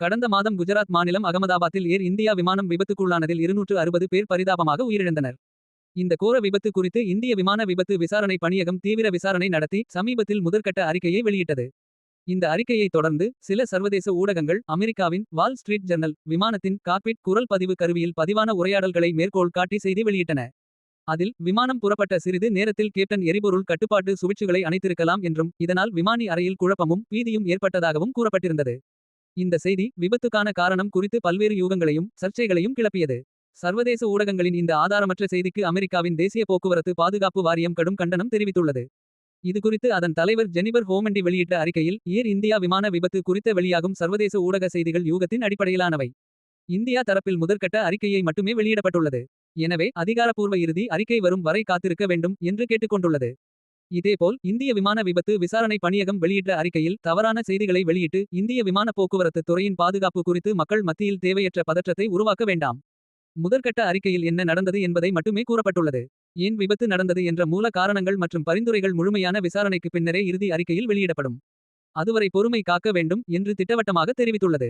கடந்த மாதம் குஜராத் மாநிலம் அகமதாபாத்தில் ஏர் இந்தியா விமானம் விபத்துக்குள்ளானதில் இருநூற்று அறுபது பேர் பரிதாபமாக உயிரிழந்தனர். இந்த கோர விபத்து குறித்து இந்திய விமான விபத்து விசாரணை பணியகம் தீவிர விசாரணை நடத்தி சமீபத்தில் முதற்கட்ட அறிக்கையை வெளியிட்டது. இந்த அறிக்கையை தொடர்ந்து சில சர்வதேச ஊடகங்கள் அமெரிக்காவின் வால் ஸ்ட்ரீட் ஜர்னல் விமானத்தின் காக்பிட் குரல் பதிவு கருவியில் பதிவான உரையாடல்களை மேற்கோள் காட்டி செய்தி வெளியிட்டன. அதில் விமானம் புறப்பட்ட சிறிது நேரத்தில் கேப்டன் எரிபொருள் கட்டுப்பாட்டு சுவிட்சுகளை அணைத்திருக்கலாம் என்றும் இதனால் விமானி அறையில் குழப்பமும் பீதியும் ஏற்பட்டதாகவும் கூறப்பட்டிருந்தது. இந்த செய்தி விபத்துக்கான காரணம் குறித்து பல்வேறு யூகங்களையும் சர்ச்சைகளையும் கிளப்பியது. சர்வதேச ஊடகங்களின் இந்த ஆதாரமற்ற செய்திக்கு அமெரிக்காவின் தேசிய போக்குவரத்து பாதுகாப்பு வாரியம் கடும் கண்டனம் தெரிவித்துள்ளது. இதுகுறித்து அதன் தலைவர் ஜெனிபர் ஹோமண்டி வெளியிட்ட அறிக்கையில் ஏர் இந்தியா விமான விபத்து குறித்த வெளியாகும் சர்வதேச ஊடக செய்திகள் யூகத்தின் அடிப்படையிலானவை. இந்தியா தரப்பில் முதற்கட்ட அறிக்கையை மட்டுமே வெளியிடப்பட்டுள்ளது. எனவே அதிகாரப்பூர்வ இறுதி அறிக்கை வரும் வரை காத்திருக்க வேண்டும் என்று கேட்டுக்கொண்டுள்ளது. இதேபோல் இந்திய விமான விபத்து விசாரணை பணியகம் வெளியிட்ட அறிக்கையில் தவறான செய்திகளை வெளியிட்டு இந்திய விமான போக்குவரத்து துறையின் பாதுகாப்பு குறித்து மக்கள் மத்தியில் தேவையற்ற பதற்றத்தை உருவாக்க வேண்டாம். முதற்கட்ட அறிக்கையில் என்ன நடந்தது என்பதை மட்டுமே கூறப்பட்டுள்ளது. ஏன் விபத்து நடந்தது என்ற மூல காரணங்கள் மற்றும் பரிந்துரைகள் முழுமையான விசாரணைக்கு பின்னரே இறுதி அறிக்கையில் வெளியிடப்படும். அதுவரை பொறுமை காக்க வேண்டும் என்று திட்டவட்டமாக தெரிவித்துள்ளது.